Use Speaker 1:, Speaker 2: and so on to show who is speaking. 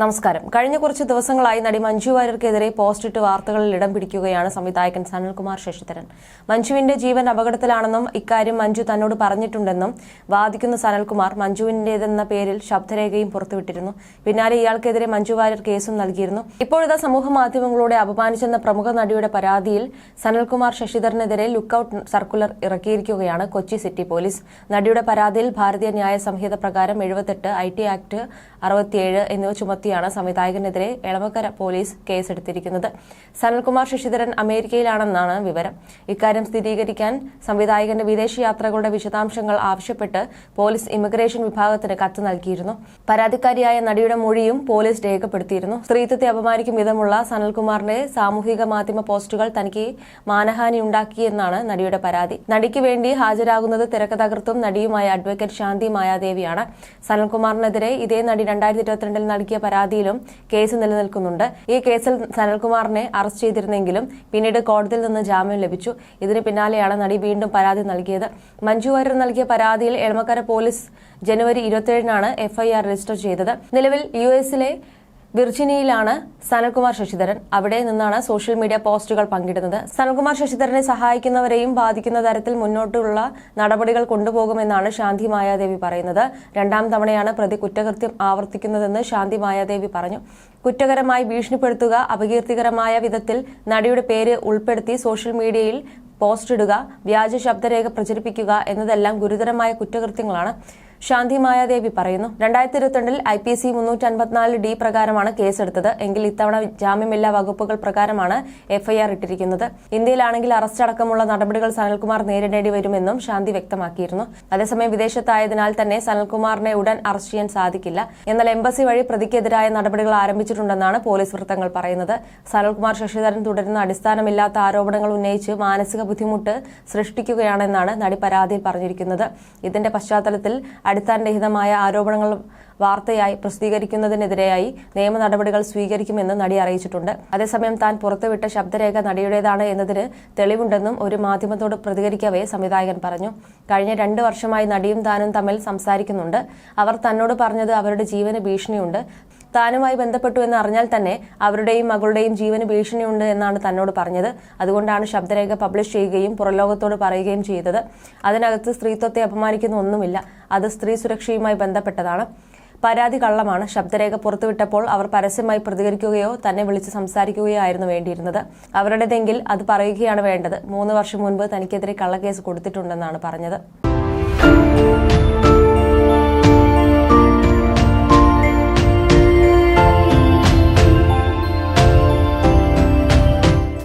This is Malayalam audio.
Speaker 1: നമസ്കാരം. കഴിഞ്ഞ കുറച്ച് ദിവസങ്ങളായി നടി മഞ്ജു വാര്യർക്കെതിരെ പോസ്റ്റിട്ട് വാർത്തകളിൽ ഇടം പിടിക്കുകയാണ് സംവിധായകൻ സനൽകുമാർ ശശിധരൻ. മഞ്ജുവിന്റെ ജീവൻ അപകടത്തിലാണെന്നും ഇക്കാര്യം മഞ്ജു തന്നോട് പറഞ്ഞിട്ടുണ്ടെന്നും വാദിക്കുന്ന സനൽകുമാർ മഞ്ജുവിന്റേതെന്ന പേരിൽ ശബ്ദരേഖയും പുറത്തുവിട്ടിരുന്നു. പിന്നാലെ ഇയാൾക്കെതിരെ മഞ്ജു വാര്യർ കേസും നൽകിയിരുന്നു. ഇപ്പോഴത്തെ സമൂഹ മാധ്യമങ്ങളോടെ അപമാനിച്ചെന്ന പ്രമുഖ നടിയുടെ പരാതിയിൽ സനൽകുമാർ ശശിധരനെതിരെ ലുക്കൌട്ട് സർക്കുലർ ഇറക്കിയിരിക്കുകയാണ് കൊച്ചി സിറ്റി പോലീസ്. നടിയുടെ പരാതിയിൽ ഭാരതീയ ന്യായ സംഹിത പ്രകാരം എഴുപത്തെട്ട് ഐ ടി ആക്ട് അറുപത്തിയേഴ് എന്നിവ ചുമത്തിയാണ് സംവിധായകനെതിരെ എളമക്കര പോലീസ് കേസെടുത്തിരിക്കുന്നത്. സനൽകുമാർ ശശിധരൻ അമേരിക്കയിലാണെന്നാണ് വിവരം. ഇക്കാര്യം സ്ഥിരീകരിക്കാൻ സംവിധായകന്റെ വിദേശയാത്രകളുടെ വിശദാംശങ്ങൾ ആവശ്യപ്പെട്ട് പോലീസ് ഇമിഗ്രേഷൻ വിഭാഗത്തിന് കത്ത് നൽകിയിരുന്നു. പരാതിക്കാരിയായ നടിയുടെ മൊഴിയും പോലീസ് രേഖപ്പെടുത്തിയിരുന്നു. സ്ത്രീത്വത്തെ അപമാനിക്കും വിധമുള്ള സനൽകുമാറിന്റെ സാമൂഹിക മാധ്യമ പോസ്റ്റുകൾ തനിക്ക് മാനഹാനി ഉണ്ടാക്കിയെന്നാണ് നടിയുടെ പരാതി. നടിക്ക് വേണ്ടി ഹാജരാകുന്നത് തിരക്കഥകൃത്തും നടിയുമായ അഡ്വക്കേറ്റ് ശാന്തി മായാദേവിയാണ്. സനൽകുമാറിനെതിരെ ഇതേ നടി രണ്ടായിരത്തി ഇരുപത്തിരണ്ടിൽ നൽകിയ പരാതിയിലും കേസ് നിലനിൽക്കുന്നുണ്ട്. ഈ കേസിൽ സനൽകുമാറിനെ അറസ്റ്റ് ചെയ്തിരുന്നെങ്കിലും പിന്നീട് കോടതിയിൽ നിന്ന് ജാമ്യം ലഭിച്ചു. ഇതിന് പിന്നാലെയാണ് നടി വീണ്ടും പരാതി നൽകിയത്. മഞ്ജു വാര്യർ നൽകിയ പരാതിയിൽ എളമക്കര പോലീസ് ജനുവരി ഇരുപത്തിയേഴിനാണ് എഫ്ഐആർ രജിസ്റ്റർ ചെയ്തത്. നിലവിൽ യു എസിലെ വിർജിനിയയിലാണ് സനൽകുമാർ ശശിധരൻ. അവിടെ നിന്നാണ് സോഷ്യൽ മീഡിയ പോസ്റ്റുകൾ പങ്കിടുന്നത്. സനൽകുമാർ ശശിധരനെ സഹായിക്കുന്നവരെയും ബാധിക്കുന്ന തരത്തിൽ മുന്നോട്ടുള്ള നടപടികൾ കൊണ്ടുപോകുമെന്നാണ് ശാന്തി മായാദേവി പറയുന്നത്. രണ്ടാം തവണയാണ് പ്രതി കുറ്റകൃത്യം ആവർത്തിക്കുന്നതെന്ന് ശാന്തി മായാദേവി പറഞ്ഞു. കുറ്റകരമായി ഭീഷണിപ്പെടുത്തുക അപകീർത്തികരമായ വിധത്തിൽ നടിയുടെ പേര് ഉൾപ്പെടുത്തി സോഷ്യൽ മീഡിയയിൽ പോസ്റ്റ് ഇടുക വ്യാജ ശബ്ദരേഖ പ്രചരിപ്പിക്കുക എന്നതെല്ലാം ഗുരുതരമായ കുറ്റകൃത്യങ്ങളാണ്. ശാന്തി മായാദേവി പറയുന്നു. രണ്ടായിരത്തി ഇരുപത്തിരണ്ടിൽ ഐ പി സി മുന്നൂറ്റി അൻപത്തിനാല് ഡി പ്രകാരമാണ് കേസെടുത്തത്. എങ്കിൽ ഇത്തവണ ജാമ്യമില്ലാ വകുപ്പുകൾ പ്രകാരമാണ് എഫ്ഐആർ ഇട്ടിരിക്കുന്നത്. ഇന്ത്യയിലാണെങ്കിൽ അറസ്റ്റ് അടക്കമുള്ള നടപടികൾ സനൽകുമാർ നേരിടേണ്ടി വരുമെന്നും ശാന്തി വ്യക്തമാക്കിയിരുന്നു. അതേസമയം വിദേശത്തായതിനാൽ തന്നെ സനൽകുമാറിനെ ഉടൻ അറസ്റ്റ് ചെയ്യാൻ സാധിക്കില്ല. എന്നാൽ എംബസി വഴി പ്രതിക്കെതിരായ നടപടികൾ ആരംഭിച്ചിട്ടുണ്ടെന്നാണ് പോലീസ് വൃത്തങ്ങൾ പറയുന്നത്. സനൽകുമാർ ശശിധരൻ തുടരുന്ന അടിസ്ഥാനമില്ലാത്ത ആരോപണങ്ങൾ ഉന്നയിച്ച് മാനസിക ബുദ്ധിമുട്ട് സൃഷ്ടിക്കുകയാണെന്നാണ് നടി പരാതിയിൽ പറഞ്ഞിരിക്കുന്നത്. ഇതിന്റെ പശ്ചാത്തലത്തിൽ അടിസ്ഥാനരഹിതമായ ആരോപണങ്ങൾ വാർത്തയായി പ്രസിദ്ധീകരിക്കുന്നതിനെതിരെയായി നിയമ നടപടികൾ സ്വീകരിക്കുമെന്ന് നടി അറിയിച്ചിട്ടുണ്ട്. അതേസമയം താൻ പുറത്തുവിട്ട ശബ്ദരേഖ നടിയുടേതാണ് എന്നതിന് തെളിവുണ്ടെന്നും ഒരു മാധ്യമത്തോട് പ്രതികരിക്കവേ സംവിധായകൻ പറഞ്ഞു. കഴിഞ്ഞ രണ്ട് വർഷമായി നടിയും താനും തമ്മിൽ സംസാരിക്കുന്നുണ്ട്. അവർ തന്നോട് പറഞ്ഞത് അവരുടെ ജീവന് ഭീഷണിയുണ്ട്. താനുമായി ബന്ധപ്പെട്ടു എന്ന് അറിഞ്ഞാൽ തന്നെ അവരുടെയും മകളുടെയും ജീവന് ഭീഷണിയുണ്ട് എന്നാണ് തന്നോട് പറഞ്ഞത്. അതുകൊണ്ടാണ് ശബ്ദരേഖ പബ്ലിഷ് ചെയ്യുകയും പുറലോകത്തോട് പറയുകയും ചെയ്തത്. അതിനകത്ത് സ്ത്രീത്വത്തെ അപമാനിക്കുന്ന ഒന്നുമില്ല. അത് സ്ത്രീ സുരക്ഷയുമായി ബന്ധപ്പെട്ടതാണ്. പരാതി കള്ളമാണ്. ശബ്ദരേഖ പുറത്തുവിട്ടപ്പോൾ അവർ പരസ്യമായി പ്രതികരിക്കുകയോ തന്നെ വിളിച്ച് സംസാരിക്കുകയോ ആയിരുന്നു വേണ്ടിയിരുന്നത്. അവരുടേതെങ്കിൽ അത് പറയുകയാണ് വേണ്ടത്. മൂന്ന് വർഷം മുൻപ് തനിക്കെതിരെ കള്ളക്കേസ് കൊടുത്തിട്ടുണ്ടെന്നാണ് പറഞ്ഞത്.